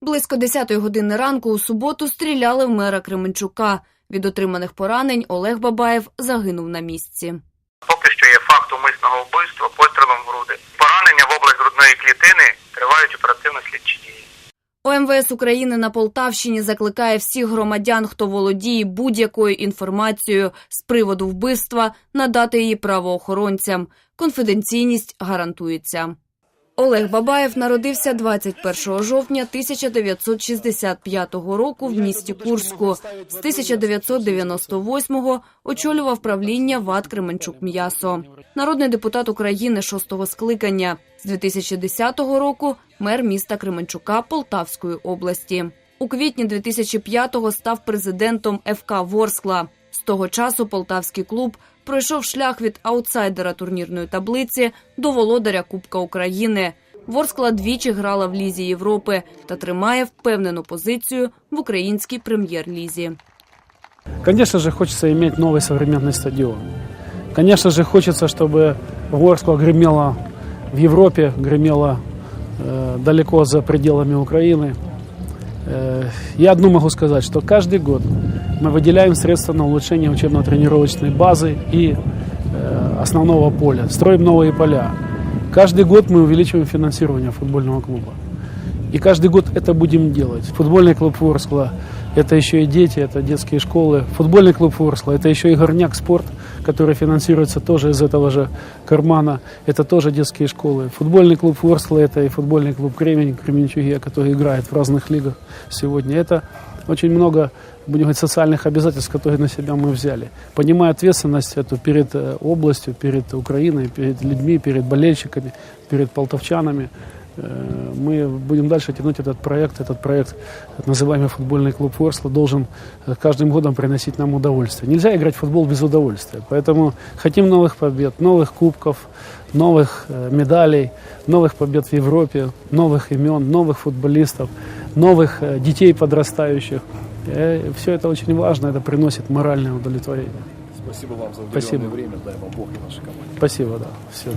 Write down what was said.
Близько 10 години ранку у суботу стріляли в мера Кременчука. Від отриманих поранень Олег Бабаєв загинув на місці. Поки що є факт умисного вбивства пострілом в груди. Поранення в область грудної клітини тривають оперативно-слідчі дії. ОМВС України на Полтавщині закликає всіх громадян, хто володіє будь-якою інформацією з приводу вбивства, надати її правоохоронцям. Конфіденційність гарантується. Олег Бабаєв народився 21 жовтня 1965 року в місті Курську. З 1998-го очолював правління ВАД Кременчук М'ясо. Народний депутат України шостого скликання. З 2010 року мер міста Кременчука Полтавської області. У квітні 2005-го став президентом ФК Ворскла. З того часу полтавський клуб пройшов шлях від аутсайдера турнірної таблиці до володаря Кубка України. Ворскла двічі грала в Лізі Європи та тримає впевнену позицію в українській прем'єр-лізі. Конечно же, хочется иметь новый современный стадион. Конечно же, хочется, чтобы Ворскла гремела в Европе, гремела э, далеко за пределами Украины. Э, я одно могу сказать, что каждый год мы выделяем средства на улучшение учебно-тренировочной базы и э, основного поля, строим новые поля. Каждый год мы увеличиваем финансирование футбольного клуба. И каждый год это будем делать. Футбольный клуб Ворскла – это еще и дети, это детские школы. Футбольный клуб Ворскла – это еще и горняк спорт, который финансируется тоже из этого же кармана. Это тоже детские школы. Футбольный клуб Ворскла – это и футбольный клуб Кремень, Кременчуге, который играет в разных лигах сегодня. Это очень много, будем говорить, социальных обязательств, которые на себя мы взяли. Понимая ответственность эту перед э, областью, перед Украиной, перед людьми, перед болельщиками, перед полтовчанами, э, мы будем дальше тянуть этот проект. Этот проект, называемый футбольный клуб Ворсла, должен э, каждым годом приносить нам удовольствие. Нельзя играть в футбол без удовольствия. Поэтому хотим новых побед, новых кубков, новых медалей, новых побед в Европе, новых имен, новых футболистов, новых э, детей подрастающих. Все это очень важно, это приносит моральное удовлетворение. Спасибо вам за уделенное Спасибо. время. Дай вам Бог и нашей команде. Спасибо, да. Все.